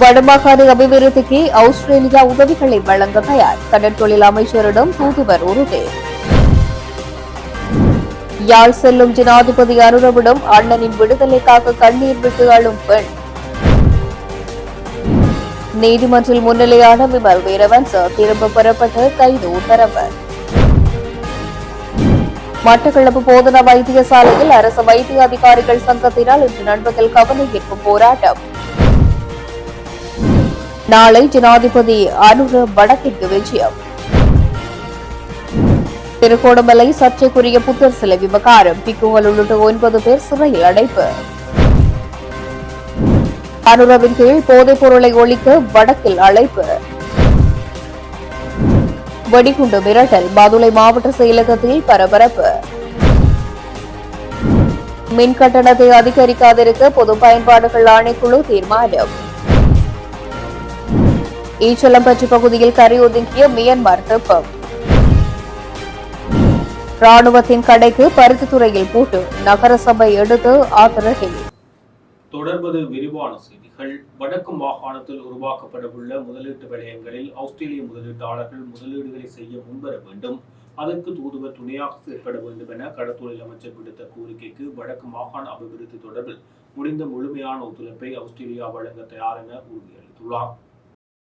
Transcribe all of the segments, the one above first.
வடமாகாண அபிவிருத்திக்கு ஆஸ்திரேலியா உதவிகளை வழங்க தயார். கடற்தொழில் அமைச்சரிடம் தூதுவர் உறுதி. யாழ் செல்லும் ஜனாதிபதி அனுரவிடம் அண்ணனின் விடுதலைக்காக கண்ணீர் விட்டு அழும் பெண். நீதிமன்றில் முன்னிலையான விமல் வீரவன்ச திரும்ப பெறப்பட்ட கைது உத்தரவு. மட்டக்களப்பு போதனா வைத்தியசாலையில் அரசு வைத்திய அதிகாரிகள் சங்கத்தினால் இன்று நண்பர்கள் கவன ஈர்ப்பு போராட்டம். நாளை ஜனாதிபதி அனுர வடக்கிற்கு விஜயம். திருகோணமலை சர்ச்சைக்குரிய புத்தர் சிலை விவகாரம். பிக்குகள் உள்ளிட்ட ஒன்பது பேர் சிறையில் அடைப்பு. அனுரவின் கீழ் போதைப் பொருளை ஒழிக்க வடக்கில் அழைப்பு. வெடிகுண்டு மிரட்டல். மதுரை மாவட்ட செயலகத்தில் பரபரப்பு. மின் கட்டணத்தை அதிகரிக்காதிருக்க பொது பயன்பாடுகள் ஆணைக்குழு தீர்மானம். ஈச்சலம்பற்று பகுதியில் கரை ஒதுங்கிய மியன்மார் திருப்பம் ராணுவத்தின் கடைக்கு பருத்தித்துறையில் பூட்டு நகரசபை எடுத்து ஆதரவில் தொடர்வது விரிவான செய்திகள் வடக்கு மாகாணத்தில் உருவாக்கப்படவுள்ள முதலீட்டு வலயங்களில் ஆஸ்திரேலிய முதலீட்டாளர்கள் முதலீடுகளை செய்ய முன்வர வேண்டும் அதற்கு தூதுவர் துணையாக செயற்பட வேண்டும் என கடத்தொழில் அமைச்சர் விடுத்த கோரிக்கைக்கு வடக்கு மாகாண அபிவிருத்தி தொடர்பில் முடிந்த முழுமையான ஒத்துழைப்பை ஆஸ்திரேலியா வழங்க தயார் என உறுதியளித்துள்ளார்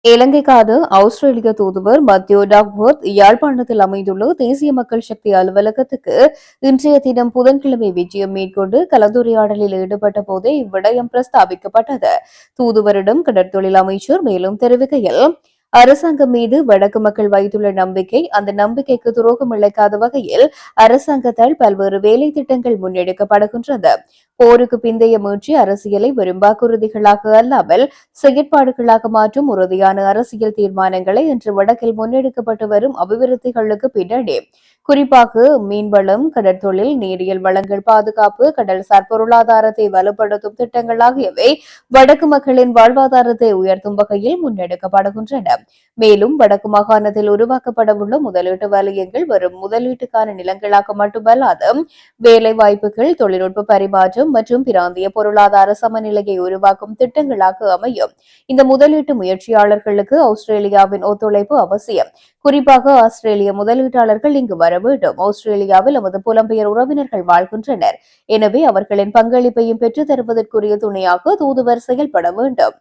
இலங்கைக்கான ஆஸ்திரேலிய தூதுவர் மத்தியோ டாக்வர்த் யாழ்ப்பாணத்தில் அமைந்துள்ள தேசிய மக்கள் சக்தி அலுவலகத்துக்கு இன்றைய தினம் புதன்கிழமை விஜயம் மேற்கொண்டு கலந்துரையாடலில் ஈடுபட்ட போதே இவ்விடயம் பிரஸ்தாபிக்கப்பட்டது. தூதுவரிடம் கடற்தொழில் அமைச்சர் மேலும் தெரிவிக்கையில் அரசாங்கம் மீது வடக்கு மக்கள் வைத்துள்ள நம்பிக்கை அந்த நம்பிக்கைக்கு துரோகம் இழைக்காத வகையில் அரசாங்கத்தால் பல்வேறு வேலை திட்டங்கள் முன்னெடுக்கப்படுகின்றது. போருக்கு பிந்தைய மீட்சி அரசியலை வெறும் வாக்குறுதிகளாக அல்லாமல் செயற்பாடுகளாக மாற்றும் உறுதியான அரசியல் தீர்மானங்களை இன்று வடக்கில் முன்னெடுக்கப்பட்டு வரும் அபிவிருத்திகளுக்கு பின்னணி குறிப்பாக மீன்வளம் கடற்தொழில் நீரியல் வளங்கள் பாதுகாப்பு கடல்சார் பொருளாதாரத்தை வலுப்படுத்தும் திட்டங்கள் ஆகியவை வடக்கு மக்களின் வாழ்வாதாரத்தை உயர்த்தும் வகையில் முன்னெடுக்கப்படுகின்றன. மேலும் வடக்கு மாகாணத்தில் உருவாக்கப்படவுள்ள முதலீட்டு வலயங்கள் வரும் முதலீட்டுக்கான நிலங்களாக மட்டுமல்லாது வேலை வாய்ப்புகள் தொழில்நுட்ப பரிமாற்றம் மற்றும் பிராந்திய பொருளாதார சமநிலையை உருவாக்கும் திட்டங்களாக அமையும். இந்த முதலீட்டு முயற்சியாளர்களுக்கு ஆஸ்திரேலியாவின் ஒத்துழைப்பு அவசியம். குறிப்பாக ஆஸ்திரேலிய முதலீட்டாளர்கள் இங்கு வர வேண்டும். ஆஸ்திரேலியாவில் நமது புலம்பெயர் உறவினர்கள் வாழ்கின்றனர். எனவே அவர்களின் பங்களிப்பையும் பெற்றுத் தருவதற்குரிய துணையாக தூதுவர் செயல்பட வேண்டும்.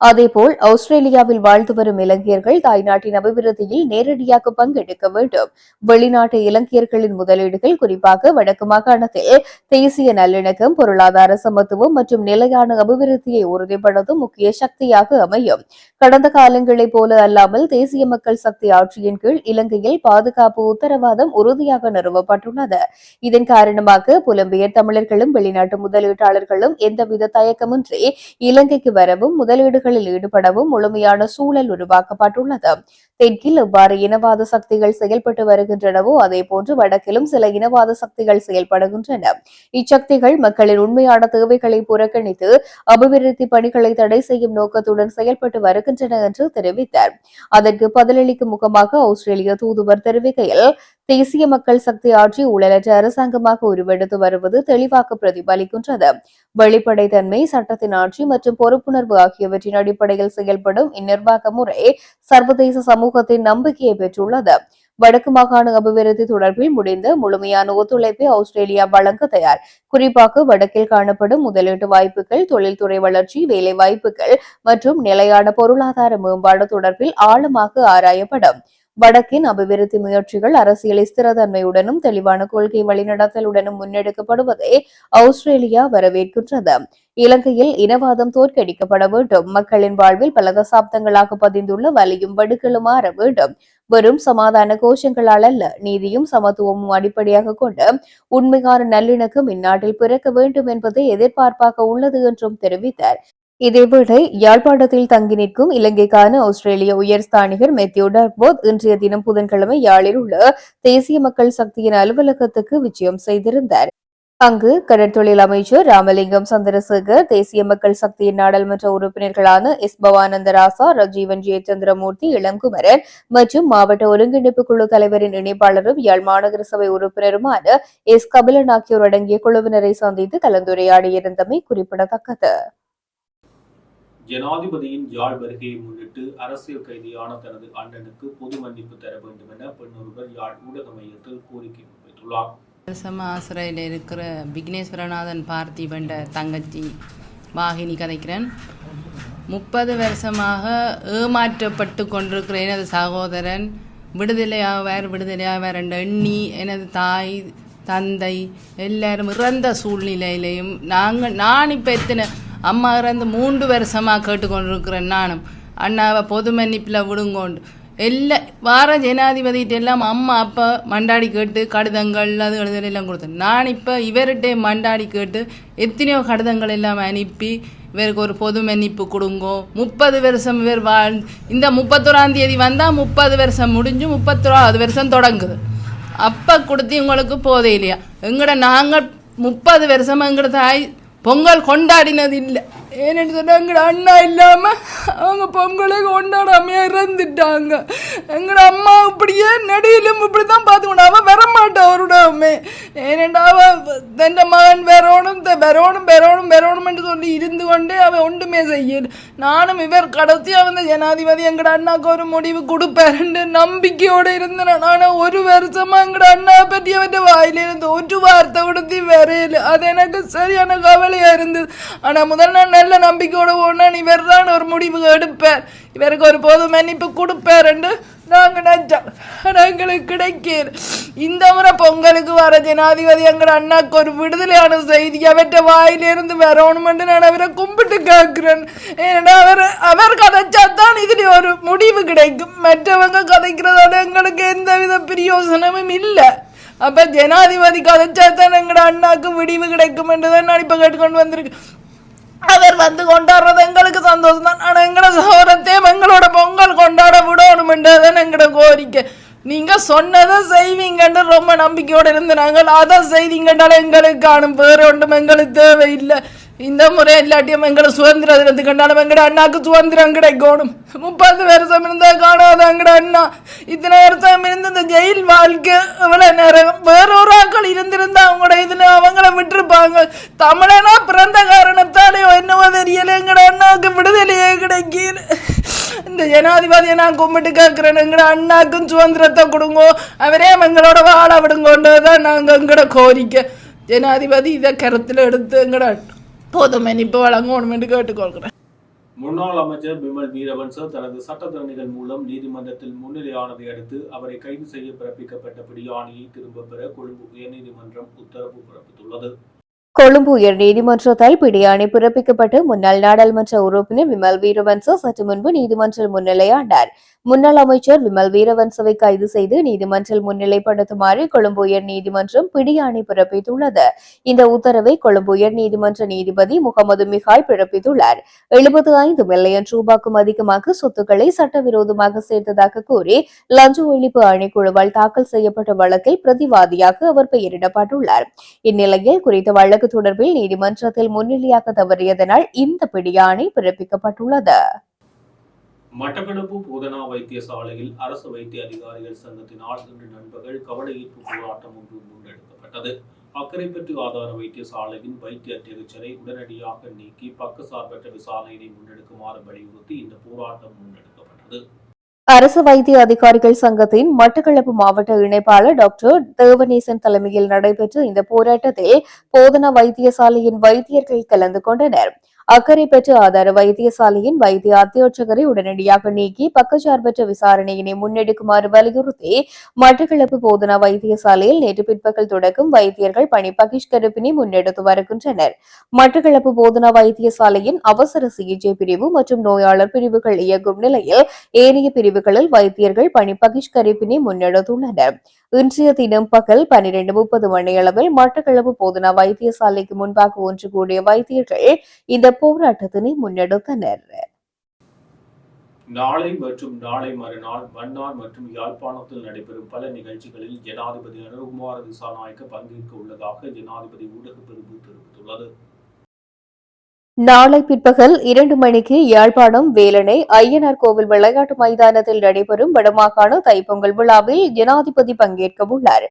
அதேபோல் ஆஸ்திரேலியாவில் வாழ்ந்து வரும் இலங்கையர்கள் தாய்நாட்டின் அபிவிருத்தியில் நேரடியாக பங்கெடுக்க வேண்டும். வெளிநாட்டு இலங்கையர்களின் முதலீடுகள் குறிப்பாக வடக்கு மாகாணத்தில் தேசிய நல்லிணக்கம் பொருளாதார சமத்துவம் மற்றும் நிலையான அபிவிருத்தியை உறுதிப்படுத்தும் முக்கிய சக்தியாக அமையும். கடந்த காலங்களைப் போல அல்லாமல் தேசிய மக்கள் சக்தி ஆட்சியின் கீழ் இலங்கையில் பாதுகாப்பு உத்தரவாதம் உறுதியாக நிறுவப்பட்டுள்ளது. இதன் காரணமாக புலம்பெயர் தமிழர்களும் வெளிநாட்டு முதலீட்டாளர்களும் எந்தவித தயக்கமின்றி இலங்கைக்கு வரவும் முதலீடு முயற்சிகளில் ஈடுபடவும் முழுமையான சூழல் உருவாக்கப்பட்டுள்ளது. தெற்கில் எவ்வாறு இனவாத சக்திகள் செயல்பட்டு வருகின்றனவோ அதேபோன்று வடக்கிலும் சில இனவாத சக்திகள் செயல்படுகின்றன. இச்சக்திகள் மக்களின் உண்மையான தேவைகளை புறக்கணித்து அபிவிருத்தி பணிகளை தடை செய்யும் நோக்கத்துடன் செயல்பட்டு வருகின்றன என்று தெரிவித்தார். அதற்கு பதிலளிக்கும் முகமாக ஆஸ்திரேலிய தூதுவர் தெரிவிக்கையில் தேசிய மக்கள் சக்தி ஆட்சி ஊழலற்ற அரசாங்கமாக உருவெடுத்து வருவது தெளிவாக பிரதிபலிக்கின்றது. வெளிப்படைத்தன்மை சட்டத்தின் ஆட்சி மற்றும் பொறுப்புணர்வு ஆகியவற்றின் அடிப்படையில் செயல்படும் இந்நிர்வாக முறை சர்வதேச சமூகத்தின் நம்பிக்கையை பெற்றுள்ளது. வடக்கு மாகாண அபிவிருத்தி தொடர்பில் முடிந்த முழுமையான ஒத்துழைப்பை ஆஸ்திரேலியா வழங்க தயார். குறிப்பாக வடக்கில் காணப்படும் முதலீட்டு வாய்ப்புகள் தொழில்துறை வளர்ச்சி வேலை வாய்ப்புகள் மற்றும் நிலையான பொருளாதார மேம்பாடு தொடர்பில் ஆழமாக ஆராயப்படும். வடக்கின் அபிவிருத்தி முயற்சிகள் அரசியல் ஸ்திரத்தன்மையுடனும் தெளிவான கொள்கை வழிநடத்தலுடனும் முன்னெடுக்கப்படுவதை ஆஸ்திரேலியா வரவேற்கின்றது. இலங்கையில் இனவாதம் தோற்கடிக்கப்பட வேண்டும். மக்களின் வாழ்வில் பல தசாப்தங்களாக பதிந்துள்ள வலியும் வடுக்களும் மாற வேண்டும். வெறும் சமாதான கோஷங்களால் அல்ல நீதியும் சமத்துவமும் அடிப்படையாக கொண்டு உண்மையான நல்லிணக்கம் இந்நாட்டில் பிறக்க வேண்டும் என்பதை எதிர்பார்ப்பாக உள்ளது என்றும் தெரிவித்தார். இதேவேளை யாழ்ப்பாணத்தில் தங்கி நிற்கும் இலங்கைக்கான ஆஸ்திரேலிய உயர்ஸ்தானிகர் மெத்யூ டர்போத் இன்றைய தினம் புதன்கிழமை யாழில் உள்ள தேசிய மக்கள் சக்தியின் அலுவலகத்துக்கு விஜயம் செய்திருந்தார். அங்கு கடற்தொழில் அமைச்சர் ராமலிங்கம் சந்திரசேகர் தேசிய மக்கள் சக்தியின் நாடாளுமன்ற உறுப்பினர்களான எஸ் பவானந்த ராசா ரஜீவன் ஜெயச்சந்திரமூர்த்தி இளங்குமரன் மற்றும் மாவட்ட ஒருங்கிணைப்பு குழு தலைவரின் இணைப்பாளரும் யாழ் மாநகர சபை உறுப்பினருமான எஸ் கபிலன் ஆகியோர் அடங்கிய குழுவினரை சந்தித்து கலந்துரையாடியிருந்தமை குறிப்பிடத்தக்கது. ஜனாதிபதியின் யாழ் வருகையை முன்னிட்டு அரசியல் கைதியான தனது அண்ணனுக்கு பொது மன்னிப்பு தர வேண்டும் என பெண் ஒருவர் யாழ் ஊடக மையத்தில் கோரிக்கை முன்வைத்துள்ளார். வருஷமா ஆசிரியயில் இருக்கிற விக்னேஸ்வரநாதன் பார்த்திபண்ட தங்கச்சி வாகினி கதைக்கிறேன். முப்பது வருஷமாக ஏமாற்றப்பட்டு கொண்டிருக்கிற எனது சகோதரன் விடுதலையாவார் விடுதலையாவார் என்ற எண்ணி எனது தாய் தந்தை எல்லாரும் இறந்த சூழ்நிலையிலையும் நாங்கள் நான் இப்போ எத்தனை அம்மா இறந்து மூன்று வருஷமாக கேட்டுக்கொண்டிருக்கிறேன் நானும் அண்ணாவை பொது மன்னிப்பில் விடுங்கோண்டு. எல்லா வார ஜனாதிபதிகிட்ட எல்லாம் அம்மா அப்பா மண்டாடி கேட்டு கடிதங்கள் அது எழுதல் எல்லாம் கொடுத்தேன். நான் இப்போ இவர்கிட்ட மண்டாடி கேட்டு எத்தனையோ கடிதங்கள் எல்லாம் அனுப்பி இவருக்கு ஒரு பொது மன்னிப்பு கொடுங்கோ. முப்பது வருஷம் இவர் வாழ் இந்த முப்பத்தோராம் தேதி வந்தால் முப்பது வருஷம் முடிஞ்சு முப்பத்தோராவது வருஷம் தொடங்குது. அப்போ கொடுத்து உங்களுக்கு போதே இல்லையா? எங்கட நாங்கள் முப்பது வருஷமா எங்கட தாய் பொங்கல் கொண்டாடினது இல்லை. ஏன்னு சொன்னால் எங்களோட அண்ணா இல்லாமல் அவங்க பொங்கலை கொண்டாடாமையே இறந்துட்டாங்க. எங்களோட அம்மா இப்படியே நடியிலும் இப்படி தான் பார்த்துக்கணும். அவள் வரமாட்டா அவருடமே. ஏனெண்டா அவன் தன் மகன் வரணும் த- வரணும் வரணும் வரணும் என்று சொல்லி இருந்து கொண்டே அவன் ஒன்றுமே செய்யல. நானும் இவர் கடைசி அவன் ஜனாதிபதி எங்கட அண்ணாக்கு ஒரு முடிவு கொடுப்பாருன்னு நம்பிக்கையோடு இருந்தேன். ஆனால் ஒரு வருஷமா எங்கட அண்ணா பற்றி அவன் வாயிலிருந்து ஒரு வார்த்தை கொடுத்து வரையில. அது எனக்கு சரியான கவலையாக இருந்தது. ஆனால் முதல் நான் நல்ல நம்பிக்கையோட போனேன் இவர் தான் ஒரு முடிவு எடுப்பார் இவருக்கு ஒரு போது மன்னிப்பு கொடுப்பார் என்று நாங்கள் நினைச்சோம் ஆனா எங்களுக்கு கிடைக்கிற இந்த முறை பொங்கலுக்கு வர ஜனாதிபதி எங்கள் அண்ணாக்கு ஒரு விடுதலையான செய்தி அவற்ற வாயிலிருந்து வரணுமென்று நான் அவரை கும்பிட்டு கேட்கிறேன். ஏன்னா அவர் அவர் கதைச்சாதான் இதில் ஒரு முடிவு கிடைக்கும். மற்றவங்க கதைக்கிறதோட எங்களுக்கு எந்தவித பிரயோசனமும் இல்லை. அப்ப ஜனாதிபதி கதைச்சாதான் எங்களோட அண்ணாக்கு விடிவு கிடைக்கும் என்றுதான் நான் இப்ப கேட்டுக்கொண்டு வந்திருக்கேன். அவர் வந்து கொண்டாடுறது எங்களுக்கு சந்தோஷம் தான். ஆனால் எங்களோட சோரத்தையும் எங்களோட பொங்கல் கொண்டாட விடணுமென்றதான் எங்களோட கோரிக்கை. நீங்க சொன்னதை செய்வீங்கன்னு ரொம்ப நம்பிக்கையோடு இருந்து நாங்கள் அதை செய்தீங்கன்றால எங்களுக்கு காணும் வேற ஒன்றும் எங்களுக்கு தேவையில்லை. இந்த முறை இல்லாட்டியும் எங்களை சுதந்திர தினத்துக்கு கண்டாலும் எங்கட அண்ணாக்கு சுதந்திரம் கிடைக்கணும் முப்பது வருஷம் இருந்தா காணாத எங்கட அண்ணா. இத்தனை வருஷம் இருந்து இந்த ஜெயில் வாழ்க்கை எவ்வளவு நேரம்? வேற ஒரு ஆட்கள் இருந்திருந்தா அவங்களோட இதுல அவங்கள விட்டுருப்பாங்க. தமிழனா பிறந்த காரணத்தாலே என்னவோ தெரியல எங்கட அண்ணாவுக்கு விடுதலையே கிடைக்கல. இந்த ஜனாதிபதியை நான் கும்பிட்டு கேட்கிறேன் எங்கட அண்ணாக்கும் சுதந்திரத்தை கொடுங்கோ. அவரே எங்களோட வாழ விடுங்கோன்றதான் நாங்கள் எங்கட கோரிக்கை. ஜனாதிபதி இதை கருத்தில் எடுத்து எங்கட பொது மன்னிப்பு வழங்கணும் என்று கேட்டுக்கொள்கிறேன் முன்னாள் அமைச்சர் பிமல் வீரவன்ச தனது சட்டத்தரணிகள் மூலம் நீதிமன்றத்தில் முன்னிலையானதை அடுத்து அவரை கைது செய்ய பிறப்பிக்கப்பட்ட பிடியாணியை திரும்ப பெற கொழும்பு உயர்நீதிமன்றம் உத்தரவு பிறப்பித்துள்ளது. கொழும்பு உயர் நீதிமன்றத்தால் பிடியாணை பிறப்பிக்கப்பட்டு முன்னாள் நாடாளுமன்ற உறுப்பினர் விமல் வீரவன்ச சற்று முன்பு நீதிமன்ற முன்னிலையாண்டார். முன்னாள் அமைச்சர் விமல் வீரவன்சவை கைது செய்து நீதிமன்றில் முன்னிலைப்படுத்துமாறு கொழும்பு உயர் நீதிமன்றம் பிடியாணை பிறப்பித்துள்ளது. இந்த உத்தரவை கொழும்பு உயர் நீதிமன்ற நீதிபதி முகமது மிகால் பிறப்பித்துள்ளார். எழுபது ஐந்து மில்லியன் ரூபாய்க்கும் அதிகமாக சொத்துக்களை சட்டவிரோதமாக சேர்த்ததாக கூறி லஞ்ச ஒழிப்பு ஆணைக்குழுவால் தாக்கல் செய்யப்பட்ட வழக்கில் பிரதிவாதியாக அவர் பெயரிடப்பட்டுள்ளார். இந்நிலையில் குறித்த வழக்கு வழக்கு தொடர்பில் நீதிமன்றத்தில் முன்னிலையாக தவறியதனால் இந்த பிடியாணை பிறப்பிக்கப்பட்டுள்ளது. மட்டக்களப்பு போதனா வைத்தியசாலையில் அரசு வைத்திய அதிகாரிகள் சங்கத்தினால் இன்று நண்பர்கள் நண்பகல் கவனஈர்ப்பு போராட்டம் ஒன்று முன்னெடுக்கப்பட்டது அக்கரைப்பற்று ஆதார வைத்தியசாலையின் வைத்திய அத்தியட்சரை உடனடியாக நீக்கி பக்கசார்பற்ற விசாரணையினை முன்னெடுக்குமாறு வலியுறுத்தி இந்த போராட்டம் முன்னெடுக்கப்பட்டது. அரசு வைத்திய அதிகாரிகள் சங்கத்தின் மட்டக்களப்பு மாவட்ட இணைப்பாளர் டாக்டர் தேவநேசன் தலைமையில் நடைபெற்ற இந்த போராட்டத்தில் போதனா வைத்தியசாலையின் வைத்தியர்கள் கலந்து கொண்டனர். அக்கறை பெற்ற ஆதார வைத்தியசாலையின் வைத்திய அத்தியட்சகரை உடனடியாக நீக்கி பக்கச்சார்பற்ற விசாரணையினை முன்னெடுக்குமாறு வலியுறுத்தி மட்டக்களப்பு போதனா வைத்தியசாலையில் நேற்று பிற்பகல் தொடக்கம் வைத்தியர்கள் பணி பகிஷ்கரிப்பினை முன்னெடுத்து வருகின்றனர். மட்டக்களப்பு போதனா வைத்தியசாலையின் அவசர சிகிச்சை பிரிவு மற்றும் நோயாளர் பிரிவுகள் இயங்கும் நிலையில் ஏனைய பிரிவுகளில் வைத்தியர்கள் பணி பகிஷ்கரிப்பினை முன்னெடுத்துள்ளனர். இன்றைய தினம் பகல் பனிரெண்டு முப்பது மணியளவில் மட்டக்களப்பு போதனா வைத்தியசாலைக்கு முன்பாக ஒன்று கூடிய வைத்தியர்கள் இந்த போராட்டத்தினை முன்னெடுத்தனர். நாளை மற்றும் நாளை மறுநாள் மன்னார் மற்றும் யாழ்ப்பாணத்தில் நடைபெறும் பல நிகழ்ச்சிகளில் ஜனாதிபதி அனுகுமார திசாநாயக்க பங்கேற்க உள்ளதாக ஜனாதிபதி ஊடகப் பிரிவு தெரிவித்துள்ளது. நாளை பிற்பகல் இரண்டு மணிக்கு யாழ்ப்பாணம் வேலனை ஐயனார் கோவில் விளையாட்டு மைதானத்தில் நடைபெறும் வடமாகாண தைப்பொங்கல் விழாவில் ஜனாதிபதி பங்கேற்க உள்ளார்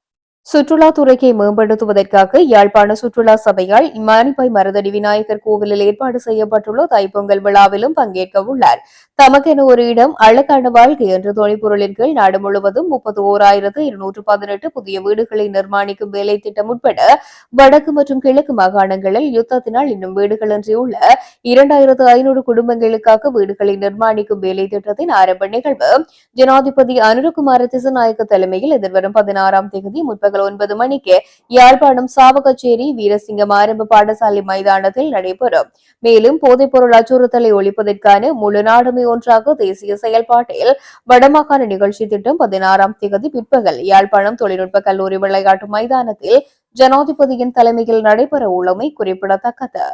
சுற்றுலாத்துறையை மேம்படுத்துவதற்காக யாழ்ப்பாண சுற்றுலா சபையால் மானிப்பாய் மருதடி விநாயகர் கோவிலில் ஏற்பாடு செய்யப்பட்டுள்ள தைப்பொங்கல் விழாவிலும் பங்கேற்க உள்ளார். தமக்கென ஒரு இடம் அழகான வாழ்க்கை என்ற தொழிற்பொருளின் கீழ் நாடு முழுவதும் முப்பத்தி ஓராயிரத்து இருநூற்று பதினெட்டு புதிய வீடுகளை நிர்மாணிக்கும் வேலை திட்டம் உட்பட வடக்கு மற்றும் கிழக்கு மாகாணங்களில் யுத்தத்தினால் இன்னும் வீடுகளின்றி உள்ள இரண்டாயிரத்து ஐநூறு குடும்பங்களுக்காக வீடுகளை நிர்மாணிக்கும் வேலை திட்டத்தின் ஆரம்ப நிகழ்வு ஜனாதிபதி அனுரகுமார திசநாயக்க தலைமையில் எதிர்வரும் பதினாறாம் தேதி முற்பகல் ஒன்பது மணிக்கு யாழ்ப்பாணம் சாவகச்சேரி வீரசிங்கம் ஆரம்ப பாடசாலை மைதானத்தில் நடைபெறும். மேலும் போதைப்பொருள் அச்சுறுத்தலை ஒழிப்பதற்கான முழு நாடுமை ஒன்றாக தேசிய செயல்பாட்டில் வடமாகாண நிகழ்ச்சி திட்டம் பதினாறாம் தேதி பிற்பகல் யாழ்ப்பாணம் தொழில்நுட்ப கல்லூரி விளையாட்டு மைதானத்தில் ஜனாதிபதியின் தலைமையில் நடைபெற உள்ளமை குறிப்பிடத்தக்கது.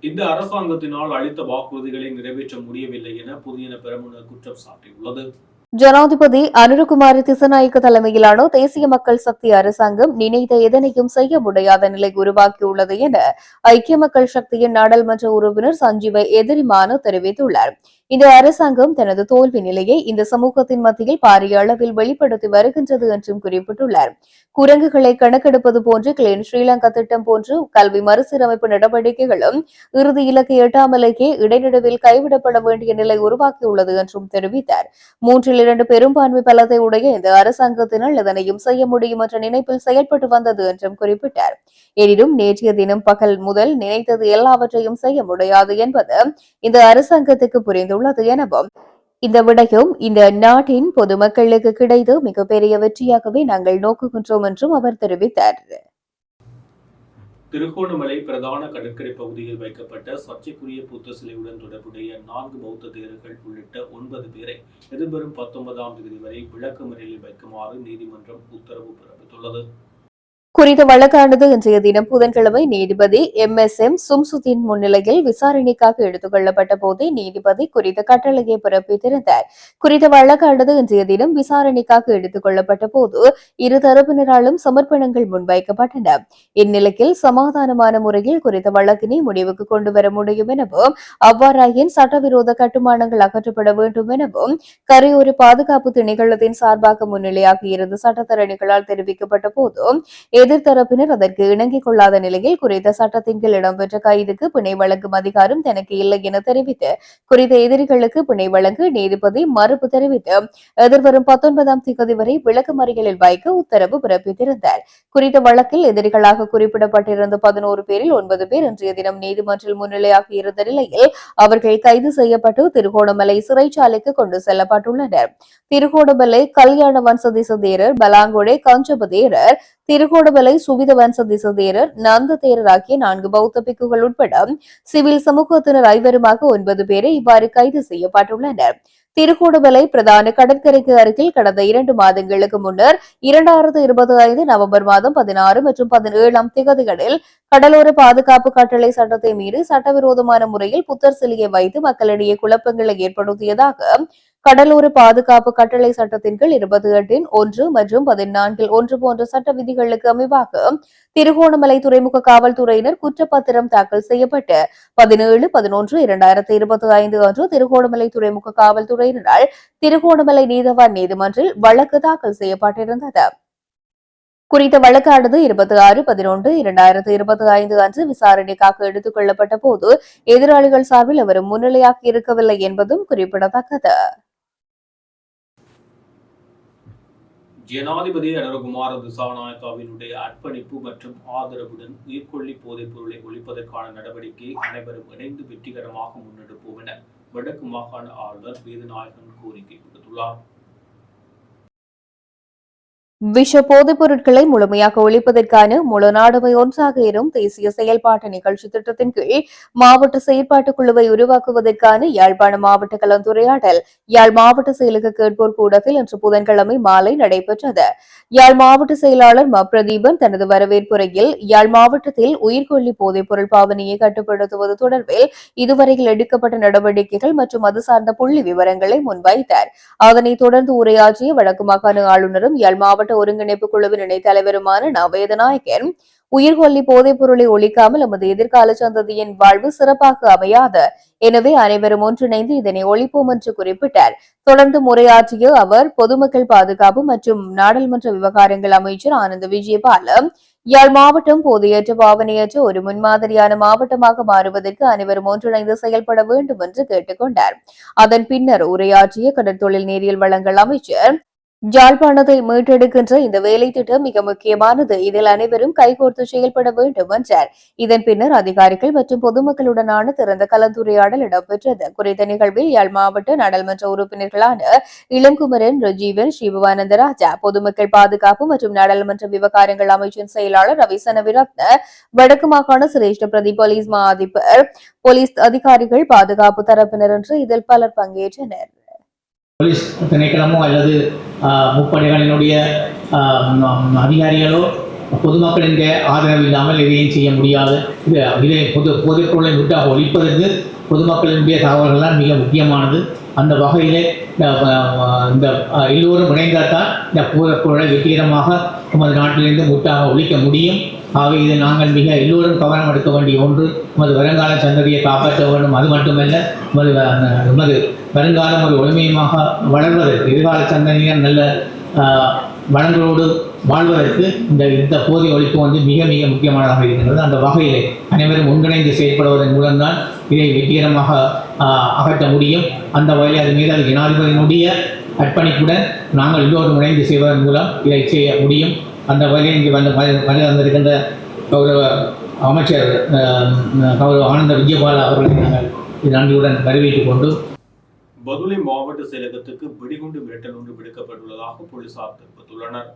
இந்த அரசாங்கத்தினால் அளித்த வாக்குறுதிகளை நிறைவேற்ற முடியவில்லை என புதியன பெரமுன குற்றம் சாட்டியுள்ளது. ஜனாதிபதி அனுரகுமார திசநாயக்க தலைமையிலான தேசிய மக்கள் சக்தி அரசாங்கம் நினைத்த எதனையும் செய்ய முடியாத நிலை உருவாக்கியுள்ளது என ஐக்கிய மக்கள் சக்தியின் நாடாளுமன்ற உறுப்பினர் சஞ்சீவ எதிரிமானு தெரிவித்துள்ளார். இந்த அரசாங்கம் தனது தோல்வி நிலையை இந்த சமூகத்தின் மத்தியில் பாரிய அளவில் வெளிப்படுத்தி வருகின்றது என்றும் குறிப்பிட்டுள்ளார். குரங்குகளை கணக்கெடுப்பது போன்று கிளீன் ஸ்ரீலங்கா திட்டம் போன்று கல்வி மறுசீரமைப்பு நடவடிக்கைகளும் இறுதி இலக்கை எட்டாமலேயே இடைநடுவில் கைவிடப்பட வேண்டிய நிலை உருவாக்கியுள்ளது என்றும் தெரிவித்தார். மூன்றில் இரண்டு பெரும்பான்மை பலத்தை உடைய இந்த அரசாங்கத்தினால் இதனையும் செய்ய முடியும் என்ற நினைப்பில் செயல்பட்டு வந்தது என்றும் குறிப்பிட்டார். எனினும் நேற்றைய தினம் பகல் முதல் நினைத்தது எல்லாவற்றையும் செய்ய முடியாது என்பது இந்த அரசாங்கத்துக்கு அமைந்துள்ளது எனவும் இந்த விடயம் இந்த நாட்டின் பொதுமக்களுக்கு கிடைத்த மிகப்பெரிய வெற்றியாகவே நாங்கள் நோக்குகின்றோம் என்றும் அவர் தெரிவித்தார். திருகோணமலை பிரதான கடற்கரை பகுதியில் வைக்கப்பட்ட சர்ச்சைக்குரிய புத்த சிலையுடன் தொடர்புடைய நான்கு பௌத்த தேரர்கள் உள்ளிட்ட ஒன்பது பேரை எதிர்வரும் பத்தொன்பதாம் தேதி வரை விளக்கமறியலில் வைக்குமாறு நீதிமன்றம் உத்தரவு பிறப்பித்துள்ளது. குறித்த வழக்கானது இன்றைய தினம் புதன்கிழமை நீதிபதி எம் எஸ் எம் சும்சுதீன் முன்னிலையில் விசாரணைக்காக எடுத்துக் கொள்ளப்பட்ட போதே நீதிபதி குறித்த கட்டளையை பிறப்பித்திருந்தார். குறித்த வழக்கானது இன்றைய தினம் விசாரணைக்காக எடுத்துக் கொள்ளப்பட்ட போது இரு தரப்பினராலும் சமர்ப்பணங்கள் முன்வைக்கப்பட்டன. இந்நிலையில் சமாதானமான முறையில் குறித்த வழக்கினை முடிவுக்கு கொண்டு வர முடியும் எனவும் அவ்வாறாயின் சட்டவிரோத கட்டுமானங்கள் அகற்றப்பட வேண்டும் எனவும் கரையோர பாதுகாப்பு திணைக்களத்தின் சார்பாக முன்னிலையாக இருந்த சட்டத்தரணிகளால் தெரிவிக்கப்பட்ட போதும் எதிர்த்தரப்பினர் அதற்கு இணங்கிக் கொள்ளாத நிலையில் குறித்த சட்டத்தின் கீழ் இடம்பெற்ற கைதுக்கு பிணை வழங்கும் அதிகாரம் தனக்கு இல்லை என தெரிவித்து குறித்த எதிரிகளுக்கு பிணை வழங்க நீதிபதி மறுப்பு தெரிவித்து எதிர்வரும் பத்தொன்பதாம் தேதி வரை விளக்கமறியலில் வைக்க உத்தரவு பிறப்பித்திருந்தார். குறித்த வழக்கில் எதிரிகளாக குறிப்பிடப்பட்டிருந்த பதினோரு பேரில் ஒன்பது பேர் இன்றைய தினம் நீதிமன்றில் முன்னிலையாக இருந்த நிலையில் அவர்கள் கைது செய்யப்பட்டு திருகோணமலை சிறைச்சாலைக்கு கொண்டு செல்லப்பட்டுள்ளனர். திருகோணமலை கல்யாண வன்சதி சுதீரர் பலாங்கொடை கஞ்சப திருகோணமலை திருகோணமலை சுவித வம்சதிச தேரர் நந்த தேரர் ஆகிய நான்கு பௌத்த பிக்குகள் உட்பட சிவில் சமூகத்தினர் ஐவருமாக ஒன்பது பேரை இவ்வாறு கைது செய்யப்பட்டுள்ளனர். திருகோணமலை பிரதான கடற்கரைக்கு அருகில் கடந்த இரண்டு மாதங்களுக்கு முன்னர் இரண்டாயிரத்து இருபத்தி ஐந்து நவம்பர் மாதம் பதினாறு மற்றும் பதினேழாம் திகதிகளில் கடலோர பாதுகாப்பு கட்டளை சட்டத்தை மீறி சட்டவிரோதமான முறையில் புத்தர் சிலையை வைத்து மக்களிடையே குழப்பங்களை ஏற்படுத்தியதாக கடலோர பாதுகாப்பு கட்டளை சட்டத்தின் கீழ் இருபத்தி எட்டின் ஒன்று மற்றும் பதினான்கில் ஒன்று போன்ற சட்ட விதிகளுக்கு அமைவாக திருகோணமலை துறைமுக காவல்துறையினர் குற்றப்பத்திரம் தாக்கல் செய்யப்பட்டு பதினேழு பதினொன்று இரண்டாயிரத்தி இருபத்தி ஐந்து அன்று திருகோணமலை துறைமுக காவல்துறை காவல்துறையினரால் திருகோணமலை நீதவான் நீதிமன்றில் வழக்கு தாக்கல் செய்யப்பட்டிருந்தது. குறித்த வழக்கானது இருபத்தி ஆறு பதினொன்று இரண்டாயிரத்து இருபத்தி ஐந்து அன்று விசாரணைக்காக எடுத்துக் கொள்ளப்பட்ட போது எதிராளிகள் சார்பில் அவர் முன்னிலையாக இருக்கவில்லை என்பதும் குறிப்பிடத்தக்கது. ஜனாதிபதி அனுரகுமார திசாநாயக்காவினுடைய அர்ப்பணிப்பு மற்றும் ஆதரவுடன் உயிர்கொல்லி போதைப் பொருளை ஒழிப்பதற்கான நடவடிக்கை அனைவரும் இணைந்து வெற்றிகரமாக முன்னெடுப்போம் என வடக்கு மாகாண ஆளுநர் வேதநாயகன் கோரிக்கை விடுத்துள்ளார். விஷ போதைப் பொருட்களை முழுமையாக ஒழிப்பதற்கான முழு நாடுமை ஒன்றாக இரும் தேசிய செயல்பாட்டு நிகழ்ச்சி திட்டத்தின் கீழ் மாவட்ட செயற்பாட்டு குழுவை உருவாக்குவதற்கான யாழ்ப்பாண மாவட்ட கலந்துரையாடல் யாழ் மாவட்ட செயலக கேட்போர் கூடத்தில் இன்று புதன்கிழமை மாலை நடைபெற்றது. யாழ் மாவட்ட செயலாளர் ம. பிரதீபன் தனது வரவேற்புரையில் யாழ் மாவட்டத்தில் உயிர்கொல்லி போதைப் பொருள் பாவனையை கட்டுப்படுத்துவது தொடர்பில் இதுவரையில் எடுக்கப்பட்ட நடவடிக்கைகள் மற்றும் அது சார்ந்த புள்ளி விவரங்களை முன்வைத்தார். அதனைத் தொடர்ந்து உரையாற்றிய வடக்கு மாகாண ஆளுநரும் யாழ் மாவட்ட மாவட்ட ஒருங்கிணைப்பு குழுவின் இணைத் தலைவருமான நவேதநாயகன் உயிர்கொல்லி போதைப் பொருளை ஒழிக்காமல் நமது எதிர்கால சந்ததியின் வாழ்வு சிறப்பாக அமையாது. எனவே அனைவரும் ஒன்றிணைந்து இதனை ஒழிப்போம் என்று குறிப்பிட்டார். தொடர்ந்து உரையாற்றிய அவர் பொதுமக்கள் பாதுகாப்பு மற்றும் நாடாளுமன்ற விவகாரங்கள் அமைச்சர் ஆனந்த விஜயபாலம் யாழ் மாவட்டம் போதையற்ற பாவனையற்ற ஒரு முன்மாதிரியான மாவட்டமாக மாறுவதற்கு அனைவரும் ஒன்றிணைந்து செயல்பட வேண்டும் என்று கேட்டுக்கொண்டார். அதன் பின்னர் உரையாற்றிய கடற்தொழில் நீரியல் வளங்கள் அமைச்சர் ஜாழ்ப்பாணத்தை மீட்டெடுக்கின்ற இந்த வேலை திட்டம் மிக முக்கியமானது. இதில் அனைவரும் கைகோர்த்து செயல்பட வேண்டும் என்றார். இதன் பின்னர் அதிகாரிகள் மற்றும் பொதுமக்களுடனான திறந்த கலந்துரையாடல் இடம்பெற்றது. குறித்த நிகழ்வில் யாழ் மாவட்ட நாடாளுமன்ற உறுப்பினர்களான இளங்குமரன் ரஜீவன் சிவவானந்த ராஜா பொதுமக்கள் பாதுகாப்பு மற்றும் நாடாளுமன்ற விவகாரங்கள் அமைச்சின் செயலாளர் ரவிசனவிரத்ன வடக்கு மாகாண சிரேஷ்ட பிரதி போலீஸ் மா அதிபர் போலீஸ் அதிகாரிகள் பாதுகாப்பு தரப்பினர் என்று இதில் பலர் பங்கேற்றனர். போலீஸ் திணைக்களமோ அல்லது முப்படைகளினுடைய அதிகாரிகளோ பொதுமக்களின் ஆதரவு இல்லாமல் எதையும் செய்ய முடியாது. இது இதை பொது பொதுப்பொருளை விட்டாக ஒழிப்பதற்கு பொதுமக்களினுடைய தகவல்கள்லாம் மிக முக்கியமானது. அந்த வகையிலே இந்த, எல்லோரும் இணைந்தால்தான் இந்த போதைப்பொருளை வெற்றிகரமாக நமது நாட்டிலிருந்து முட்டாக ஒழிக்க முடியும். ஆகவே இதை நாங்கள் மிக எல்லோரும் கவனம் எடுக்க வேண்டிய ஒன்று. நமது வருங்கால சந்ததியை காப்பாற்ற வேண்டும். அது மட்டுமல்ல நமது நமது வருங்காலம் ஒரு ஒளிமயமாக வளர்வதற்கு எதிர்கால சந்ததியினர் நல்ல வளங்களோடு வாழ்வதற்கு இந்த இந்த போதை ஒழிப்பு வந்து மிக மிக முக்கியமானதாக இருக்கின்றது. அந்த வகையிலே அனைவரும் ஒன்றிணைந்து செயல்படுவதன் மூலம்தான் இதை வெற்றிகரமாக அகற்ற முடியும். அந்த வகையில் அது மீது அது ஜனாதிபதியினுடைய அர்ப்பணிப்புடன் நாங்கள் எல்லோரும் இணைந்து செய்வதன் மூலம் இதை செய்ய முடியும். அந்த வகையில் இங்கே வந்து வந்து வந்திருக்கின்ற கௌரவ அமைச்சர் கௌரவ ஆனந்த விஜயபால அவர்களை நாங்கள் நன்றியுடன் வரவேற்றுக் கொண்டு பதுளை மாவட்ட செயலகத்துக்கு வெடிகுண்டு மிரட்டல் ஒன்று விடுக்கப்பட்டுள்ளதாக போலீசார் தெரிவித்துள்ளனர்.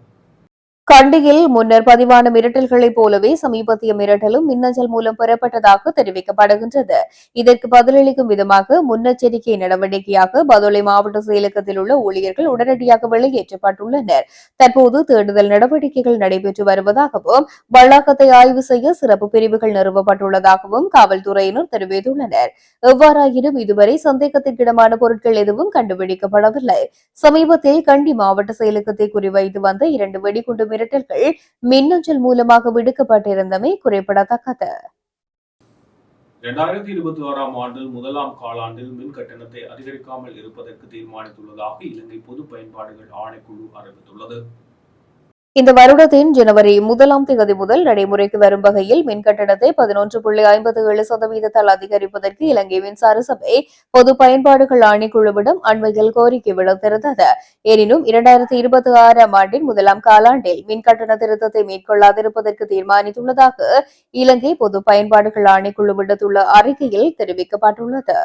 கண்டியில் முன்னர் பதிவான மிரட்டல்களைப் போலவே சமீபத்திய மிரட்டலும் மின்னஞ்சல் மூலம் பெறப்பட்டதாக தெரிவிக்கப்படுகின்றது. இதற்கு பதிலளிக்கும் விதமாக முன்னெச்சரிக்கை நடவடிக்கையாக பதுளை மாவட்ட செயலகத்தில் உள்ள ஊழியர்கள் உடனடியாக வெளியேற்றப்பட்டுள்ளனர். தற்போது தேடுதல் நடவடிக்கைகள் நடைபெற்று வருவதாகவும் வளாகத்தை ஆய்வு செய்ய சிறப்பு பிரிவுகள் நிறுவப்பட்டுள்ளதாகவும் காவல்துறையினர் தெரிவித்துள்ளனர். எவ்வாறாயினும் இதுவரை சந்தேகத்திற்கிடமான பொருட்கள் எதுவும் கண்டுபிடிக்கப்படவில்லை. சமீபத்தில் கண்டி மாவட்ட செயலகத்தை குறிவைத்து வந்த இரண்டு வெடிகுண்டு மிரட்டல்கள் மின்னஞ்சல் மூலமாக விடுக்கப்பட்டிருந்தமை குறிப்பிடத்தக்கது. இரண்டாயிரத்தி இருபத்தி ஆறாம் ஆண்டில் முதலாம் காலாண்டில் மின் கட்டணத்தை அதிகரிக்காமல் இருப்பதற்கு தீர்மானித்துள்ளதாக இலங்கை பொது பயன்பாடுகள் ஆணைக்குழு அறிவித்துள்ளது. இந்த வருடத்தின் ஜனவரி முதலாம் தேதி முதல் நடைமுறைக்கு வரும் வகையில் மின் கட்டணத்தை பதினொன்று புள்ளி ஐம்பது ஏழு சதவீதத்தால் அதிகரிப்பதற்கு இலங்கை மின்சார சபை பொது பயன்பாடுகள் ஆணைக்குழுவிடம் அண்மையில் கோரிக்கை விடுத்திருந்தது. எனினும் இரண்டாயிரத்தி இருபத்தி ஆறாம் ஆண்டின் முதலாம் காலாண்டில் மின் கட்டண திருத்தத்தை மேற்கொள்ளாதிருப்பதற்கு தீர்மானித்துள்ளதாக இலங்கை பொது பயன்பாடுகள் ஆணைக்குழு விடுத்துள்ள அறிக்கையில் தெரிவிக்கப்பட்டுள்ளது.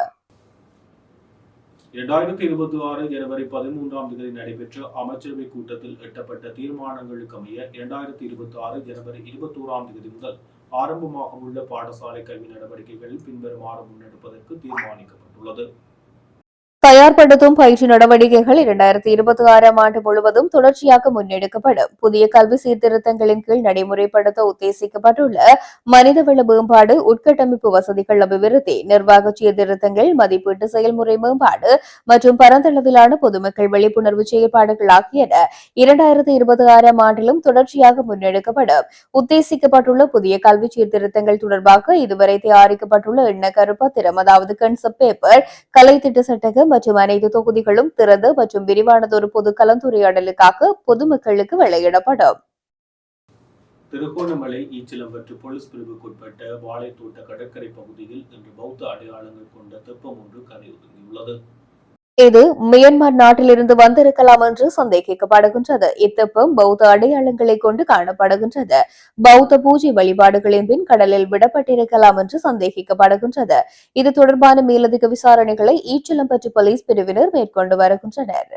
இரண்டாயிரத்தி இருபத்தி ஆறு ஜனவரி பதிமூன்றாம் தேதி நடைபெற்ற அமைச்சரவை கூட்டத்தில் எட்டப்பட்ட தீர்மானங்களுக்கு அமைய இரண்டாயிரத்தி இருபத்தி ஆறு ஜனவரி இருபத்தி ஓராம் தேதி முதல் ஆரம்பமாக உள்ள பாடசாலை கல்வி நடவடிக்கைகளில் பின்வருமாறு முன்னெடுப்பதற்கு தீர்மானிக்கப்பட்டுள்ளது. தயார்படுத்தும் பயிற்சி நடவடிக்கைகள் இரண்டாயிரத்தி இருபத்தி ஆறாம் ஆண்டு முழுவதும் தொடர்ச்சியாக முன்னெடுக்கப்படும். புதிய கல்வி சீர்திருத்தங்களின் கீழ் நடைமுறைப்படுத்த உத்தேசிக்கப்பட்டுள்ள மனிதவள மேம்பாடு உட்கட்டமைப்பு வசதிகள் அபிவிருத்தி நிர்வாக சீர்திருத்தங்கள் மதிப்பீட்டு செயல்முறை மேம்பாடு மற்றும் பரந்தளவிலான பொதுமக்கள் விழிப்புணர்வு செயற்பாடுகள் ஆகியன இரண்டாயிரத்தி இருபத்தி ஆறாம் ஆண்டிலும் தொடர்ச்சியாக முன்னெடுக்கப்படும். உத்தேசிக்கப்பட்டுள்ள புதிய கல்வி சீர்திருத்தங்கள் தொடர்பாக இதுவரை தயாரிக்கப்பட்டுள்ள எண்ண கருப்பத்திரம் அதாவது கன்செப்ட் பேப்பர் கலை திட்ட சட்டகம் மற்றும் அனைத்து தொகுதிகளும் திறந்த மற்றும் விரிவானதொரு பொது கலந்துரையாடலுக்காக பொதுமக்களுக்கு வெளியிடப்படும். திருகோணமலை ஈச்சிலம்பற்று போலீஸ் பிரிவுக்குட்பட்ட வாழைத்தோட்ட கடற்கரை பகுதியில் இன்று பௌத்த அடையாளங்கள் கொண்ட தெப்பம் ஒன்று கரை ஒதுங்கியுள்ளது இது மியான்மர் நாட்டிலிருந்து வந்திருக்கலாம் என்று சந்தேகிக்கப்படுகின்றது. இத்தப்பம் பௌத்த அடையாளங்களை கொண்டு காணப்படுகின்றது. பௌத்த பூஜை வழிபாடுகளின் பின் கடலில் விடப்பட்டிருக்கலாம் என்று சந்தேகிக்கப்படுகின்றது. இது தொடர்பான மேலதிக விசாரணைகளை ஈச்சலம்பட்டி போலீஸ் பிரிவினர் மேற்கொண்டு வருகின்றனர்.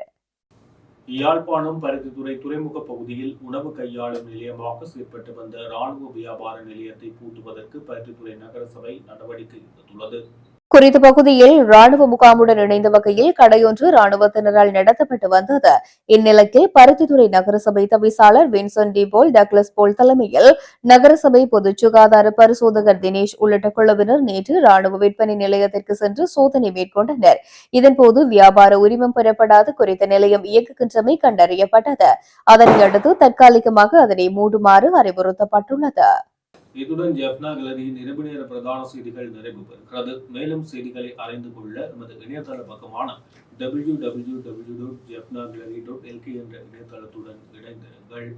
யாழ்ப்பாணம் பருத்தித்துறை துறைமுக பகுதியில் உணவு கையாளும் நிலையமாக செயற்பட்டு வந்த ராணுவ வியாபார நிலையத்தை பூட்டுவதற்கு பருத்தித்துறை நகரசபை நடவடிக்கை எடுத்துள்ளது. குறித்த பகுதியில் ராணுவ முகாமுடன் இணைந்த வகையில் கடையொன்று ராணுவத்தினரால் நடத்தப்பட்டு வந்தது. இந்நிலையில் பருத்தித்துறை நகரசபை தவிசாளர் வின்சன் டிபோல் டக்ளஸ் போல் தலைமையில் நகரசபை பொது சுகாதார பரிசோதகர் தினேஷ் உள்ளிட்ட குழுவினர் நேற்று ராணுவ விற்பனை நிலையத்திற்கு சென்று சோதனை மேற்கொண்டனர். இதன்போது வியாபார உரிமம் பெறப்படாத குறித்த நிலையம் இயங்குகின்றமை கண்டறியப்பட்டது. அதனை அடுத்து தற்காலிகமாக அதனை மூடுமாறு அறிவுறுத்தப்பட்டுள்ளது. இத்துடன் ஜெஃப்னா கிளரியின் இரவு நேர பிரதான செய்திகள் நிறைவு பெறுகிறது. மேலும் செய்திகளை அறிந்து கொள்ள நமது இணையதள பக்கமான W W W dot Jaffna gallery dot LK என்ற இணையதளத்துடன் இணைந்திருங்கள்.